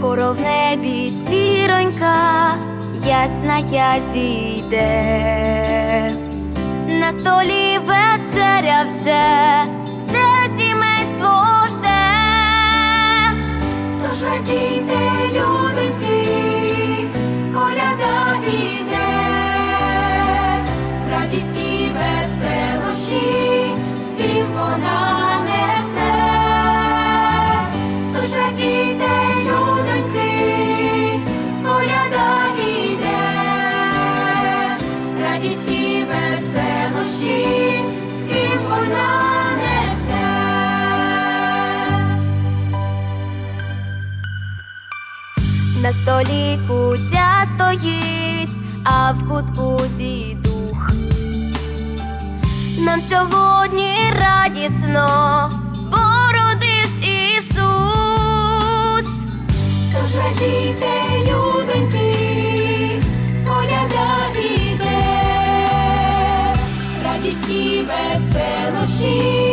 що в небі сіронька, ясна я зійде. На столі вечеря вже веселощі, всім вона несе. На столі кутя стоїть, а в кутку дідух. Нам сьогодні радісно веселощі.